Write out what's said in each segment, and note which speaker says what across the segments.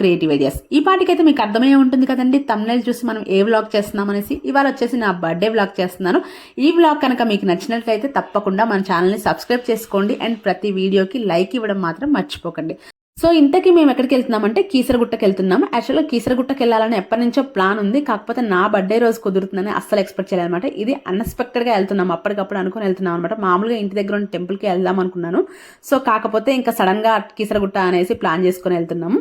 Speaker 1: Creative ideas ఈ పాటికైతే మీకు అర్థమయ్యే ఉంటుంది కదండి. తమ్నైల్ చూసి మనం ఏ వ్లాగ్ చేస్తున్నాం అనేసి ఇవాళ వచ్చేసి నా బర్త్డే వ్లాగ్ చేస్తున్నాను. ఈ వ్లాగ్ కనుక మీకు నచ్చినట్లయితే తప్పకుండా మన ఛానల్ని సబ్స్క్రైబ్ చేసుకోండి అండ్ ప్రతి వీడియోకి లైక్ ఇవ్వడం మాత్రం మర్చిపోకండి. సో ఇంతకీ మేము ఎక్కడికి వెళ్తున్నామంటే కీసరగుట్టకి వెళ్తున్నాం యాక్చువల్గా కీసరగుట్టకి వెళ్ళాలని ఎప్పటి నుంచో ప్లాన్ ఉంది. కాకపోతే నా బర్త్డే రోజు కుదురుతుందని అస్సలు ఎక్స్పెక్ట్ చేయాలన్నమాట ఇది అన్ఎక్స్పెక్టెడ్గా వెళ్తున్నాం అప్పటికప్పుడు అనుకుని వెళ్తున్నాం అనమాట మామూలుగా ఇంటి దగ్గర ఉన్న టెంపుల్కి వెళ్దాం అనుకున్నాను. సో కాకపోతే ఇంకా సడన్గా కీసరగుట్ట అనేసి ప్లాన్ చేసుకుని వెళ్తున్నాము.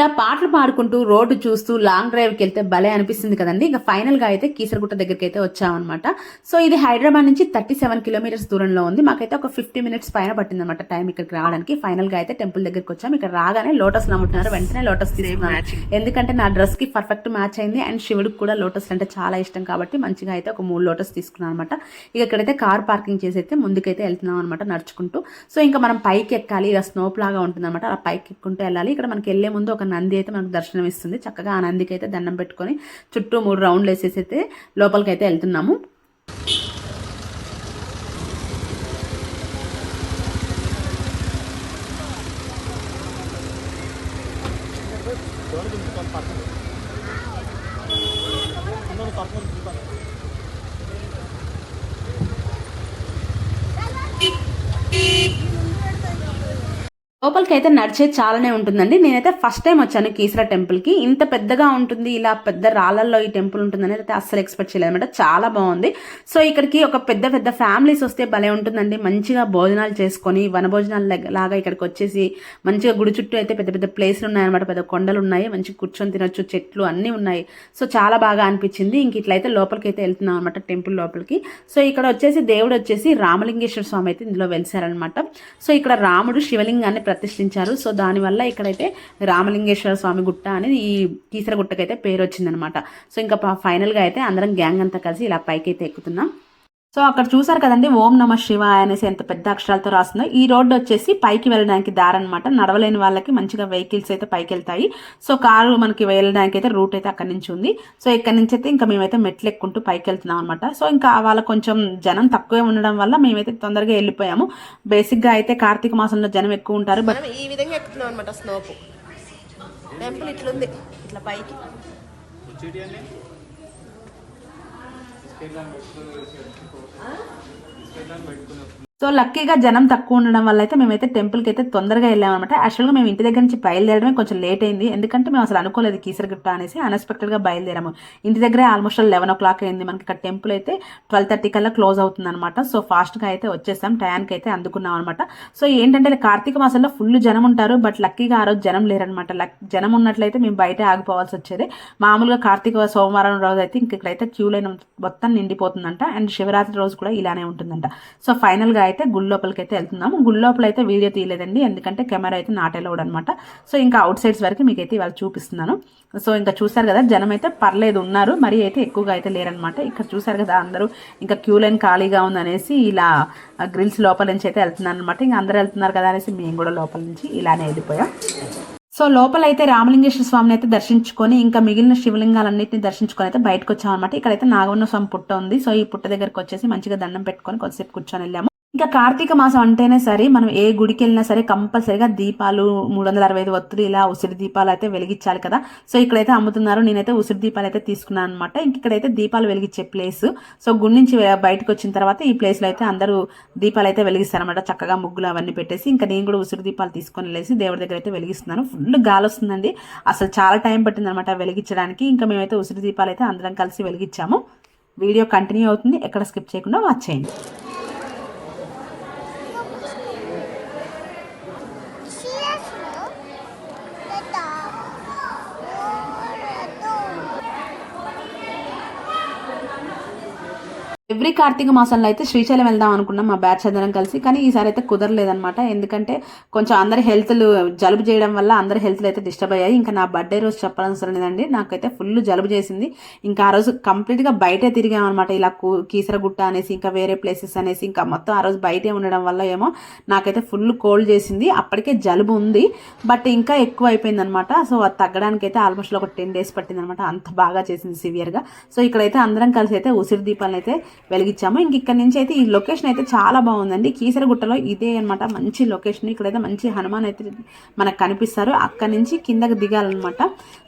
Speaker 1: ఇలా పాటలు పాడుకుంటూ రోడ్డు చూస్తూ లాంగ్ డ్రైవ్కి వెళ్తే భలే అనిపిస్తుంది కదండి. ఇక ఫైనల్గా అయితే కీసరగుట్ట దగ్గరికి అయితే వచ్చామన్నమాట. సో ఇది హైదరాబాద్ నుంచి థర్టీ సెవెన్ కిలోమీటర్స్ దూరంలో ఉంది. మాకైతే ఒక ఫిఫ్టీ మినిట్స్ పైన పట్టింది అనమాట టైం ఇక్కడికి రావడానికి. ఫైనల్గా అయితే టెంపుల్ దగ్గరికి వచ్చాము ఇక్కడ రాగానే లోటస్ నమ్ముతున్నారు వెంటనే లోటస్ తీసుకున్నాను. ఎందుకంటే నా డ్రెస్కి పర్ఫెక్ట్ మ్యాచ్ అయింది. అండ్ శివుడికి కూడా లోటస్ అంటే చాలా ఇష్టం కాబట్టి మంచిగా అయితే ఒక మూడు లోటస్ తీసుకున్నాను అనమాట ఇక ఇక్కడైతే కార్ పార్కింగ్ చేసి అయితే ముందుకైతే వెళ్తున్నాం అనమాట నడుచుకుంటూ. సో ఇంకా మనం పైకి ఎక్కాలి. ఇలా స్నోప్ లాగా ఉంటుంది అనమాట అలా పైకి ఎక్కుంటూ వెళ్ళాలి. ఇక్కడ మనకి వెళ్ళే ముందు ఒక నంది అయితే మనకు దర్శనం ఇస్తుంది. చక్కగా ఆ నందికి అయితే దండం పెట్టుకొని చుట్టూ మూడు రౌండ్లు వేసేసి అయితే లోపలికి అయితే వెళ్తున్నాము. లోపలికి అయితే నడిచే చాలానే ఉంటుందండి. నేనైతే ఫస్ట్ టైం వచ్చాను కీసరా టెంపుల్కి. ఇంత పెద్దగా ఉంటుంది ఇలా పెద్ద రాళ్ళల్లో ఈ టెంపుల్ ఉంటుందని అయితే అస్సలు ఎక్స్పెక్ట్ చేయలేదన్నమాట చాలా బాగుంది. సో ఇక్కడికి ఒక పెద్ద పెద్ద ఫ్యామిలీస్ వస్తే భలే ఉంటుందండి. మంచిగా భోజనాలు చేసుకొని వనభోజనాలు లాగా ఇక్కడికి వచ్చేసి మంచిగా గుడి చుట్టూ అయితే పెద్ద పెద్ద ప్లేస్లు ఉన్నాయన్నమాట. పెద్ద కొండలు ఉన్నాయి. మంచిగా కూర్చొని తినొచ్చు. చెట్లు అన్నీ ఉన్నాయి. సో చాలా బాగా అనిపించింది. ఇంక ఇట్లయితే లోపలికి అయితే వెళ్తున్నాం అనమాట టెంపుల్ లోపలికి. సో ఇక్కడ వచ్చేసి దేవుడు వచ్చేసి రామలింగేశ్వర స్వామి అయితే ఇందులో వెలిసారనమాట సో ఇక్కడ రాముడు శివలింగాన్ని ప్రతిష్ఠించారు. సో దానివల్ల ఇక్కడైతే రామలింగేశ్వర స్వామి గుట్ట అనేది ఈ కీసర గుట్టకైతే పేరు వచ్చిందనమాట సో ఇంకా ఫైనల్గా అయితే అందరం గ్యాంగ్ అంతా కలిసి ఇలా పైకి అయితే ఎక్కుతున్నాం. సో అక్కడ చూసారు కదండి ఓం నమ శివాయ అనేసి ఎంత పెద్ద అక్షరాలతో రాస్తుందో ఈ రోడ్డు వచ్చేసి పైకి వెళ్ళడానికి దారి అనమాట నడవలేని వాళ్ళకి మంచిగా వెహికల్స్ అయితే పైకి వెళ్తాయి. సో కారు మనకి వెళ్ళడానికి అయితే రూట్ అయితే అక్కడి నుంచి ఉంది. సో ఇక్కడ నుంచి అయితే ఇంకా మేమైతే మెట్లు ఎక్కుంటూ పైకి వెళ్తున్నాం అనమాట సో ఇంకా వాళ్ళ కొంచెం జనం తక్కువే ఉండడం వల్ల మేమైతే తొందరగా వెళ్ళిపోయాము. బేసిక్గా అయితే కార్తీక మాసంలో జనం ఎక్కువ ఉంటారు బట్
Speaker 2: మనం ఈ విధంగా ఎక్కుతున్నాం అనమాట స్నోపు. టెంపుల్ ఇట్లుంది ఇట్లా పైకి.
Speaker 1: పెట్టుకుని సో లక్కీగా జనం తక్కువ ఉండడం వల్ల అయితే మేమైతే టెంపుల్కి అయితే తొందరగా వెళ్ళామన్నమాట. యాక్చువల్గా మేము ఇంటి దగ్గర నుంచి బయలుదేరడమే కొంచెం లేట్ అయింది. ఎందుకంటే మేము అసలు అనుకోలేదు కీసరగుట్ట అనేసి అన్ఎక్స్పెక్టెడ్గా బయలుదేరాము. ఇంటి దగ్గరే ఆల్మోస్ట్ లెవెన్ ఓ క్లాక్ అయింది. మనకి ఇక్కడ టెంపుల్ అయితే ట్వెల్వ్ థర్టీ కల్లా క్లోజ్ అవుతుంది అనమాట సో ఫాస్ట్గా అయితే వచ్చేసాం. టయానికి అయితే అందుకున్నాం అనమాట సో ఏంటంటే కార్తీక మాసంలో ఫుల్ జనం ఉంటారు. బట్ లక్కీగా ఆ రోజు జనం లేరనమాట లక్ జనం ఉన్నట్లయితే మేము బయట ఆగిపోవాల్సి వచ్చేది. మామూలుగా కార్తీక సోమవారం రోజు అయితే ఇంక ఇక్కడైతే క్యూ లైన్ మొత్తం నిండిపోతుందంట. అండ్ శివరాత్రి రోజు కూడా ఇలానే ఉంటుందంట. సో ఫైనల్గా అయితే గుడి లోపలికి అయితే వెళ్తున్నాము. గుడి లోపల అయితే వీడియో తీయలేదండి. ఎందుకంటే కెమెరా అయితే నాట్ అలౌడ్ అనమాట సో ఇంకా అవుట్ సైడ్స్ వరకు మీకు అయితే ఇవాళ చూపిస్తున్నాను. సో ఇంకా చూసారు కదా జనం అయితే పర్లేదు ఉన్నారు. మరి అయితే ఎక్కువగా అయితే లేరనమాట. ఇక్కడ చూసారు కదా అందరూ ఇంకా క్యూ లైన్ ఖాళీగా ఉందనేసి ఇలా గ్రిల్స్ లోపల నుంచి అయితే వెళ్తున్నారు అనమాట ఇంకా అందరూ వెళ్తున్నారు కదా అనేసి మేము కూడా లోపల నుంచి ఇలానే వెళ్ళిపోయాం. సో లోపల అయితే రామలింగేశ్వర స్వామిని అయితే దర్శించుకొని ఇంకా మిగిలిన శివలింగాలన్నింటినీ దర్శించుకొని అయితే బయటకు వచ్చామన్నమాట ఇక్కడైతే నాగవన్న స్వామి పుట్ట ఉంది. సో ఈ పుట్ట దగ్గరకు వచ్చేసి మంచిగా దండం పెట్టుకొని కొద్దిసేపు కూర్చొని వెళ్ళాము. ఇంకా కార్తీక మాసం అంటేనే సరే మనం ఏ గుడికి వెళ్ళినా సరే కంపల్సరీగా దీపాలు మూడు వందల అరవై ఐదు ఒత్తిడి ఇలా ఉసిరి దీపాలు అయితే వెలిగించాలి కదా. సో ఇక్కడైతే అమ్ముతున్నారు. నేనైతే ఉసిరి దీపాలు అయితే తీసుకున్నాను అనమాట ఇంక ఇక్కడైతే దీపాలు వెలిగించే ప్లేస్. సో గుడి నుంచి బయటకు వచ్చిన తర్వాత ఈ ప్లేస్లో అయితే అందరూ దీపాలు అయితే వెలిగిస్తారనమాట చక్కగా ముగ్గులు అవన్నీ పెట్టేసి. ఇంకా నేను కూడా ఉసిరి దీపాలు తీసుకొని వెళ్ళేసి దేవుడి దగ్గర అయితే వెలిగిస్తున్నాను. ఫుల్ గాలి వస్తుందండి. అసలు చాలా టైం పట్టిందనమాట వెలిగించడానికి. ఇంకా మేమైతే ఉసిరి దీపాలు అయితే అందరం కలిసి వెలిగించాము. వీడియో కంటిన్యూ అవుతుంది. ఎక్కడ స్కిప్ చేయకుండా వాచ్ చేయండి. ఎవ్రీ కార్తీక మాసంలో అయితే శ్రీశైలం వెళ్దాం అనుకున్నాం మా బ్యాచ్ అందరం కలిసి కానీ ఈసారి అయితే కుదరలేదనమాట ఎందుకంటే కొంచెం అందరి హెల్త్లు జలుబు చేయడం వల్ల అందరి హెల్త్లు అయితే డిస్టర్బ్ అయ్యాయి. ఇంకా నా బర్త్డే రోజు చెప్పాల్సిన లేదండి నాకైతే ఫుల్ జలుబు చేసింది. ఇంకా ఆ రోజు కంప్లీట్గా బయటే తిరిగామన్నమాట. ఇలా కు- కీసరగుట్ట అనేసి ఇంకా వేరే ప్లేసెస్ అనేసి ఇంకా మొత్తం ఆ రోజు బయటే ఉండడం వల్ల ఏమో నాకైతే ఫుల్ కోల్డ్ చేసింది. అప్పటికే జలుబు ఉంది. బట్ ఇంకా ఎక్కువ అయిపోయింది అనమాట సో అది తగ్గడానికి అయితే ఆల్మోస్ట్ ఒక టెన్ డేస్ పట్టింది అనమాట అంత బాగా చేసింది సివియర్గా. సో ఇక్కడైతే అందరం కలిసి అయితే ఉసిరి దీపాలను అయితే వెలిగించాము. ఇంక ఇక్కడ నుంచి అయితే ఈ లొకేషన్ అయితే చాలా బాగుందండి. కీసరగుట్టలో ఇదే అనమాట మంచి లొకేషన్ ఇక్కడైతే మంచి హనుమాన్ అయితే మనకు కనిపిస్తారు. అక్కడ నుంచి కిందకి దిగాలన్నమాట.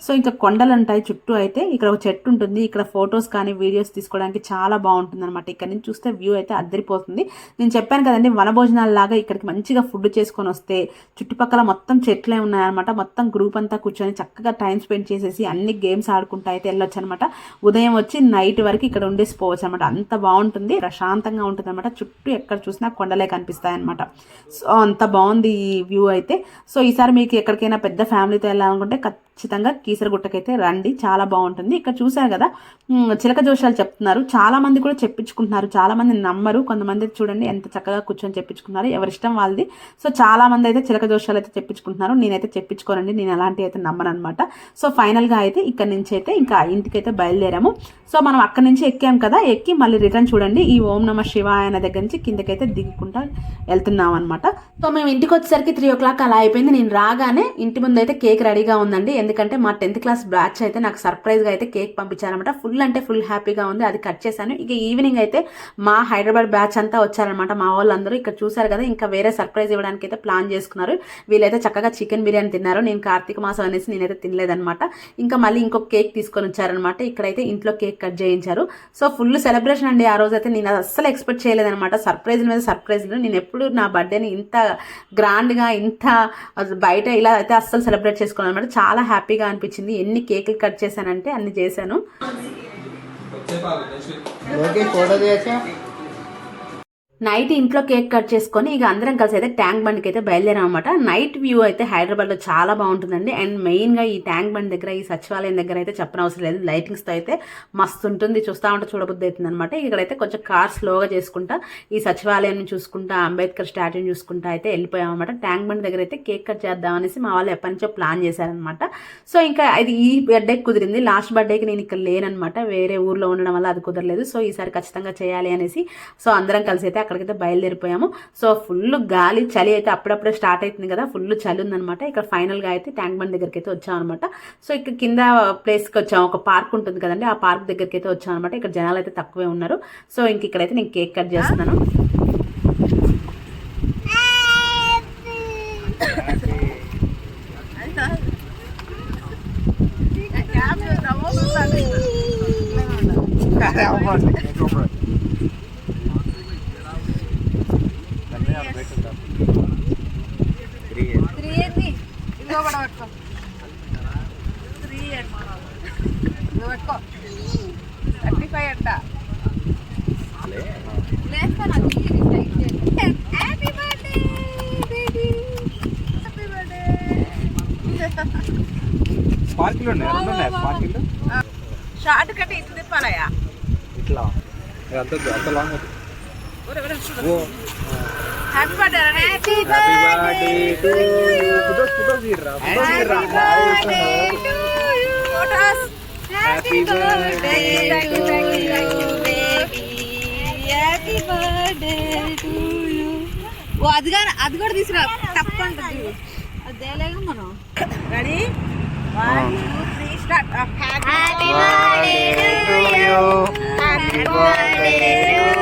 Speaker 1: సో ఇంకా కొండలు ఉంటాయి. చుట్టూ అయితే ఇక్కడ ఒక చెట్టు ఉంటుంది. ఇక్కడ ఫొటోస్ కానీ వీడియోస్ తీసుకోవడానికి చాలా బాగుంటుంది అనమాట ఇక్కడ నుంచి చూస్తే వ్యూ అయితే అద్దరిపోతుంది. నేను చెప్పాను కదండి వనభోజనాల లాగా ఇక్కడికి మంచిగా ఫుడ్ చేసుకొని వస్తే చుట్టుపక్కల మొత్తం చెట్లే ఉన్నాయన్నమాట. మొత్తం గ్రూప్ అంతా కూర్చొని చక్కగా టైం స్పెండ్ చేసేసి అన్ని గేమ్స్ ఆడుకుంటా అయితే వెళ్ళొచ్చు అనమాట ఉదయం వచ్చి నైట్ వరకు ఇక్కడ ఉండేసి పోవచ్చు అనమాట అంత బాగుంటుంది ప్రశాంతంగా ఉంటుంది అనమాట చుట్టూ ఎక్కడ చూసినా కొండలే కనిపిస్తాయి అనమాట సో అంత బాగుంది ఈ వ్యూ అయితే. సో ఈసారి మీకు ఎక్కడికైనా పెద్ద ఫ్యామిలీతో వెళ్ళాలనుకుంటే ఖచ్చితంగా కీసరగుట్టకైతే రండి. చాలా బాగుంటుంది. ఇక్కడ చూశారు కదా చిలక జోషాలు చెప్తున్నారు. చాలా మంది కూడా చెప్పించుకుంటున్నారు. చాలా మంది నమ్మరు. కొంతమంది చూడండి ఎంత చక్కగా కూర్చొని చెప్పించుకున్నారు ఎవరిష్టం వాళ్ళది. సో చాలా మంది అయితే చిలక జోషాలు అయితే చెప్పించుకుంటున్నారు. నేనైతే చెప్పించుకోనండి. నేను అలాంటి అయితే నమ్మను అనమాట సో ఫైనల్గా అయితే ఇక్కడ నుంచి అయితే ఇంకా ఇంటికి అయితే బయలుదేరాము. సో మనం అక్కడి నుంచి ఎక్కాం కదా. ఎక్కి మళ్ళీ రిటర్న్ చూడండి ఈ ఓం నమ శివాయ అనే దగ్గర నుంచి కిందకైతే దిగుకుంటా వెళ్తున్నాం అనమాట సో మేము ఇంటికి వచ్చేసరికి త్రీ ఓ క్లాక్ అలా అయిపోయింది. నేను రాగానే ఇంటి ముందు అయితే కేక్ రెడీగా ఉందండి. ఎందుకంటే మా టెన్త్ క్లాస్ బ్యాచ్ అయితే నాకు సర్ప్రైజ్గా అయితే కేక్ పంపించారనమాట ఫుల్ అంటే ఫుల్ హ్యాపీగా ఉంది. అది కట్ చేశాను. ఇక ఈవినింగ్ అయితే మా హైదరాబాద్ బ్యాచ్ అంతా వచ్చారనమాట మా వాళ్ళందరూ ఇక్కడ చూసారు కదా ఇంకా వేరే సర్ప్రైజ్ ఇవ్వడానికి అయితే ప్లాన్ చేసుకున్నారు. వీళ్ళైతే చక్కగా చికెన్ బిర్యానీ తిన్నారు. నేను కార్తీక మాసం అనేసి నేనైతే తినలేదనమాట ఇంకా మళ్ళీ ఇంకొక కేక్ తీసుకొని వచ్చారనమాట ఇక్కడైతే ఇంట్లో కేక్ కట్ చేయించారు. సో ఫుల్ సెలబ్రేషన్ అండి ఆ రోజు అయితే నేను అస్సలు ఎక్స్పెక్ట్ చేయలేదనమాట సర్ప్రైజ్ మీద సర్ప్రైజ్లు నేను ఎప్పుడు నా బర్త్డేని ఇంత గ్రాండ్గా ఇంత బయట ఇలా అయితే అస్సలు సెలబ్రేట్ చేసుకోవాలి అనమాట చాలా హ్యాపీగా అనిపించింది. ఎన్ని కేకులు కట్ చేశానంటే అన్ని చేశాను.
Speaker 3: ఓకే ఫోటో తీయచ్చా?
Speaker 1: నైట్ ఇంట్లో కేక్ కట్ చేసుకొని ఇక అందరం కలిసి అయితే ట్యాంక్ బండ్కి అయితే బయలుదేరాం అనమాట నైట్ వ్యూ అయితే హైదరాబాద్లో చాలా బాగుంటుందండి. అండ్ మెయిన్గా ఈ ట్యాంక్ బండ్ దగ్గర ఈ సచివాలయం దగ్గర అయితే చెప్పనవసరం లేదు. లైటింగ్స్తో అయితే మస్తు ఉంటుంది. చూస్తూ ఉంటే చూడబుద్ధి అవుతుంది అనమాట ఇక్కడైతే కొంచెం కార్ స్లోగా చేసుకుంటా ఈ సచివాలయం చూసుకుంటా అంబేద్కర్ స్టాట్యూని చూసుకుంటా అయితే వెళ్ళిపోయాం అనమాట ట్యాంక్ బండ్ దగ్గర అయితే కేక్ కట్ చేద్దాం అనేసి మా వాళ్ళు ఎప్పటి నుంచో ప్లాన్ చేశారనమాట సో ఇంకా ఇది ఈ బర్త్డేకి కుదిరింది. లాస్ట్ బర్త్డేకి నేను ఇక్కడ లేనమాట వేరే ఊర్లో ఉండడం వల్ల అది కుదరలేదు. సో ఈసారి ఖచ్చితంగా చేయాలి అనేసి సో అందరం కలిసి అయితే అక్కడికైతే బయలుదేరిపోయాము. సో ఫుల్ గాలి చలి అయితే అప్పుడప్పుడే స్టార్ట్ అవుతుంది కదా. ఫుల్ చలి ఉందనమాట ఇక్కడ ఫైనల్గా అయితే ట్యాంక్ బండ్ దగ్గరికి అయితే వచ్చాం అనమాట సో ఇక్కడ కింద ప్లేస్కి వచ్చాం ఒక పార్క్ ఉంటుంది కదండి. ఆ పార్క్ దగ్గరికి అయితే వచ్చాం అనమాట ఇక్కడ జనాలు అయితే తక్కువే ఉన్నారు. సో ఇంక ఇక్కడైతే నేను కేక్ కట్ చేస్తున్నాను.
Speaker 2: థర్టీ ఫైవ్ అంట. Happy birthday baby happy birthday
Speaker 3: sparkle ఉన్నాయి రెండు ఉన్నాయి స్పార్కిల్.
Speaker 2: షార్ట్ కట్ ఇటు తిప్పాలయ్యా?
Speaker 3: ఇట్లా. అంత అంత long. Oh
Speaker 2: happy birthday
Speaker 3: happy birthday to you photos photos తీయరా ఫోటోస్ తీయరా
Speaker 2: photos
Speaker 3: happy birthday
Speaker 2: happy birthday to you ఓ అది కానీ అది కూడా తీసుకురా. తప్పంటుంది అది తేలేగా మనం. Ready one two three start happy
Speaker 3: birthday to you happy birthday to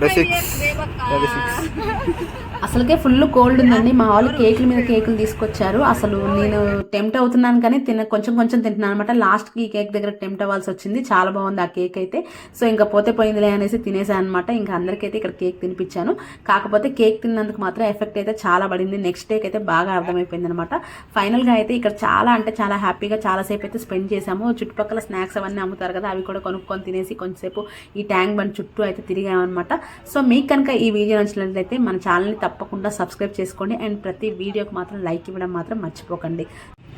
Speaker 1: అసలుకే ఫుల్ కోల్డ్ ఉందండి. మా వాళ్ళు కేకుల మీద కేకులు తీసుకొచ్చారు. అసలు నేను టెంప్ట్ అవుతున్నాను కానీ తిన కొంచెం కొంచెం తింటున్నాను అనమాట లాస్ట్కి ఈ కేక్ దగ్గర టెంప్ట్ అవ్వాల్సి వచ్చింది. చాలా బాగుంది ఆ కేక్ అయితే. సో ఇంకా పోతే పోయిందిలే అనేసి తినేసాను అనమాట ఇంకా అందరికైతే ఇక్కడ కేక్ తినిపించాను. కాకపోతే కేక్ తిన్నందుకు మాత్రం ఎఫెక్ట్ అయితే చాలా పడింది. నెక్స్ట్ డేకి అయితే బాగా అర్థమైపోయింది అనమాట ఫైనల్గా అయితే ఇక్కడ చాలా అంటే చాలా హ్యాపీగా చాలాసేపు అయితే స్పెండ్ చేసాము చుట్టుపక్కల స్నాక్స్ అవన్నీ అమ్ముతారు కదా అవి కూడా కొనుక్కొని తినేసి కొంచెంసేపు ఈ ట్యాంక్ బండ్ చుట్టూ అయితే తిరిగామన్నమాట. సో మీకు కనుక ఈ వీడియో నచ్చినట్లయితే మన ఛానల్ని తప్పకుండా సబ్స్క్రైబ్ చేసుకోండి అండ్ ప్రతి వీడియోకి మాత్రం లైక్ ఇవ్వడం మాత్రం మర్చిపోకండి.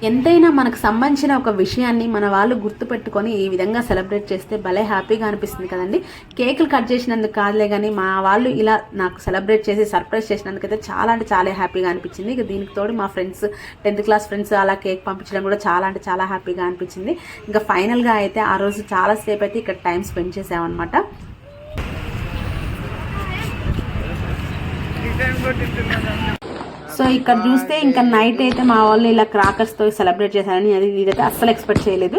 Speaker 1: ఎంతైనా మనకు సంబంధించిన ఒక విషయాన్ని మన వాళ్ళు గుర్తుపెట్టుకొని ఈ విధంగా సెలబ్రేట్ చేస్తే భలే హ్యాపీగా అనిపిస్తుంది కదండి. కేకులు కట్ చేసినందుకు కాదులే కానీ మా వాళ్ళు ఇలా నాకు సెలబ్రేట్ చేసి సర్ప్రైజ్ చేసినందుకైతే చాలా అంటే చాలా హ్యాపీగా అనిపించింది. ఇక దీనికి తోడు మా ఫ్రెండ్స్ టెన్త్ క్లాస్ ఫ్రెండ్స్ అలా కేక్ పంపించడం కూడా చాలా అంటే చాలా హ్యాపీగా అనిపించింది. ఇంకా ఫైనల్గా అయితే ఆ రోజు చాలాసేపు అయితే ఇక్కడ టైం స్పెండ్ చేసామన్నమాట. సో ఇక్కడ చూస్తే ఇంకా నైట్ అయితే మా వాళ్ళు ఇలా క్రాకర్స్తో సెలబ్రేట్ చేశారని అది ఇదైతే అస్సలు ఎక్స్పెక్ట్ చేయలేదు.